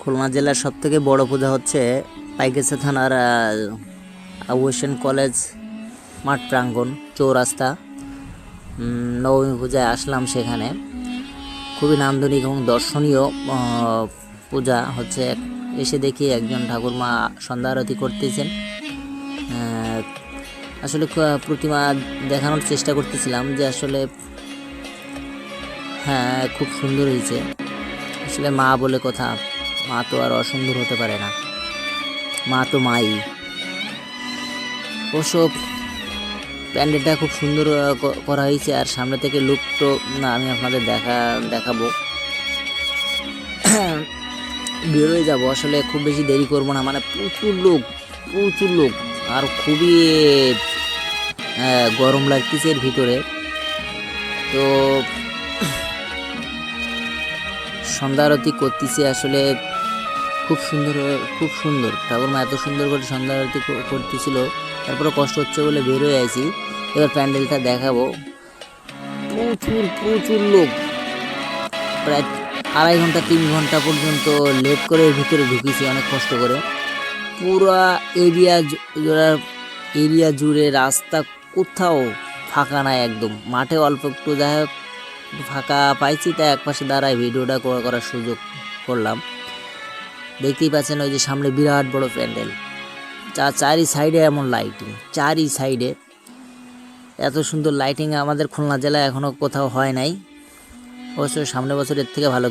খুলনা জেলার সব থেকে বড় পূজা হচ্ছে পাইকেসা থানার ওয়েশন কলেজ, মাঠ প্রাঙ্গণ, চৌরাস্তা। নবমী পূজায় আসলাম সেখানে। খুবই নান্দনিক এবং দর্শনীয় পূজা হচ্ছে। এসে দেখি একজন ঠাকুরমা সন্ধ্যা আরতি করতেছেন। আসলে প্রতিমা দেখানোর চেষ্টা করতেছিলাম যে আসলে হ্যাঁ খুব সুন্দর হয়েছে। আসলে মা বলে কথা। মা তো আর অসুন্দর হতে পারে না। মা তো মাই। ওসব প্যান্ডেলটা খুব সুন্দর করা হয়েছে আর সামনে থেকে লুক তো, না, আমি আপনাদের দেখা, দেখাবো। বেরোয় যাব, আসলে খুব বেশি দেরি করব না মানে প্রচুর লোক প্রচুর লোক, আর খুবই গরম লাগতেছে ভিতরে। তো সন্ধ্যা আরতি করতেছে, আসলে খুব সুন্দর খুব সুন্দর। ঠাকুরমা এত সুন্দর করে সন্ধ্যা আরতি করতেছিল, তারপরে কষ্ট হচ্ছে বলে বের হয়ে আইছি। এবার প্যান্ডেলটা দেখাবো। প্রচুর প্রচুর লোক। প্রায় আড়াই ঘণ্টা, তিন ঘণ্টা পর্যন্ত লেট করে ভিতরে ঢুকেছি অনেক কষ্ট করে। পুরা এরিয়া এরিয়া জুড়ে রাস্তা কোথাও ফাঁকা নাই একদম। মাঠে অল্প একটু হোক, ফাঁকা পাইছি, তাই একপাশে দাঁড়ায় ভিডিওটা করা- করার সুযোগ করলাম। দেখতেই পাচ্ছেন ওই যে সামনে বিরাট বড় প্যান্ডেল। চার চারি সাইডে এমন লাইটিং চারি সাইডে। এত সুন্দর লাইটিং আমাদের খুলনা জেলায় এখনও কোথাও হয় নাই। অবশ্য সামনে বছর এর থেকে ভালো